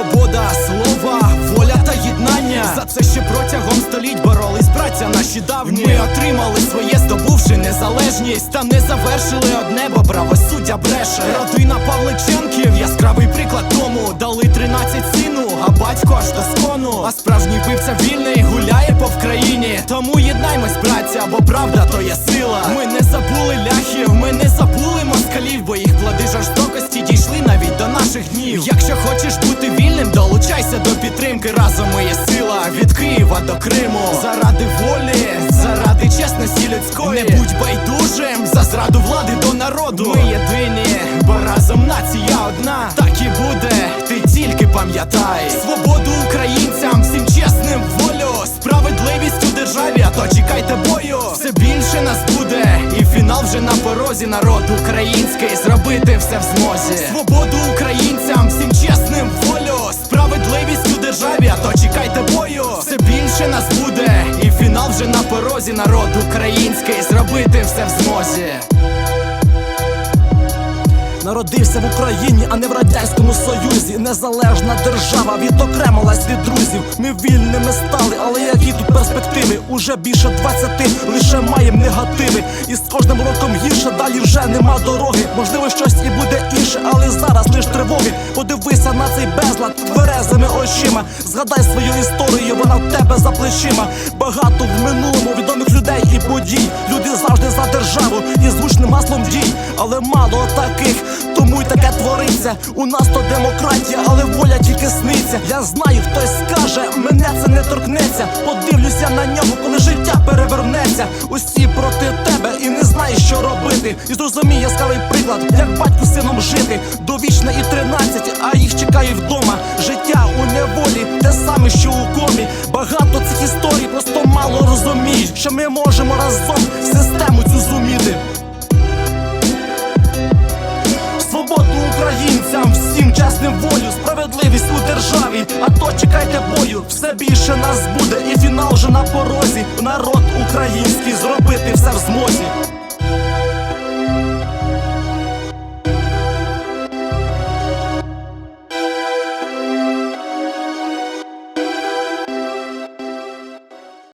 свобода слова, воля та єднання. За це ще протягом століть боролись, браття наші давні. Ми отримали своє, здобувши незалежність. Та не завершили одне, бо правосуддя бреше. Родина Павличенків, яскравий приклад тому дали 13 сину, а батько аж до скону. А справжній пивця вільний гуляє по Вкраїні. Тому єднаймось, браття, бо правда то є сила. Ми не забули ляхів, ми не забули москалів, бо їх плоди жорстокості дійшли навіть до наших днів підтримки. Разом ми сила від Києва до Криму. Заради волі, заради чесності людської. Не будь байдужим за зраду влади до народу. Ми єдині, бо разом нація одна. Так і буде, ти тільки пам'ятай. Свободу українцям, всім чесним волю, справедливість у державі, а то чекайте бою. Все більше нас буде, і фінал вже на порозі. Народ український зробити все в змозі. Свободу українцям, всім державі, а то чекайте бою. Все більше нас буде, і фінал вже на порозі. Народ український зробити все в змозі. Народився в Україні, а не в радянському союзі. Незалежна держава відокремилась від друзів. Ми вільними стали, але тут перспективи? Уже більше 20, лише маєм негативи. І з кожним роком гірше, далі вже нема дороги. Можливо, щось і буде інше, але зараз лиш тривоги. Подивися на цей безлад тверезими очима. Згадай свою історію, вона в тебе за плечима. Багато в минулому відомих людей і подій. Люди завжди за державу і звучним маслом дій, але мало таких, тому й таке твориться. У нас то демократія, але воля тільки сниться. Я знаю, хтось скаже, мене це не торкнеться. Робити. І зрозумій яскравий приклад, як батьку сином жити. Довічне і 13, а їх чекає вдома. Життя у неволі, те саме, що у комі. Багато цих історій просто мало розуміють, що ми можемо разом систему цю зуміти. Свободу українцям, всім чесним волю, справедливість у державі. А то чекайте бою, все більше нас буде, і фінал вже на порозі. Народ український зробити все в змозі.